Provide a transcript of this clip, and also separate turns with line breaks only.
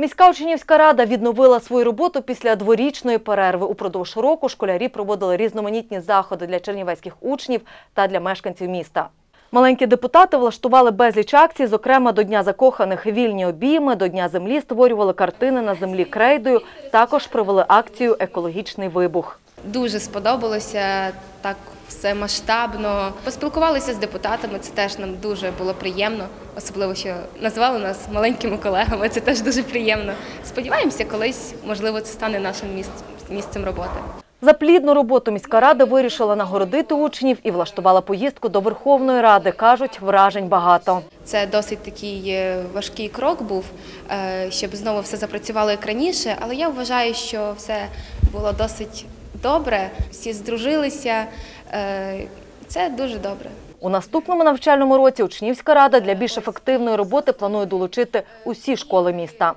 Міська учнівська рада відновила свою роботу після дворічної перерви. Упродовж року школярі проводили різноманітні заходи для чернівецьких учнів та для мешканців міста. Маленькі депутати влаштували безліч акцій, зокрема до Дня закоханих вільні обійми, до Дня землі створювали картини на землі крейдою. Також провели акцію Екологічний вибух.
Дуже сподобалося так все масштабно. Поспілкувалися з депутатами, це теж нам дуже було приємно, особливо що назвали нас маленькими колегами. Це теж дуже приємно. Сподіваємося, колись можливо це стане нашим місцем роботи.
За плідну роботу міська рада вирішила нагородити учнів і влаштувала поїздку до Верховної Ради. кажуть, вражень багато.
Це досить такий е, важкий крок був, е, щоб знову все запрацювало як раніше. Але я вважаю, що все було досить добре. Всі здружилися. Е, Це дуже добре.
У наступному навчальному році учнівська рада для більш ефективної роботи планує долучити усі школи міста.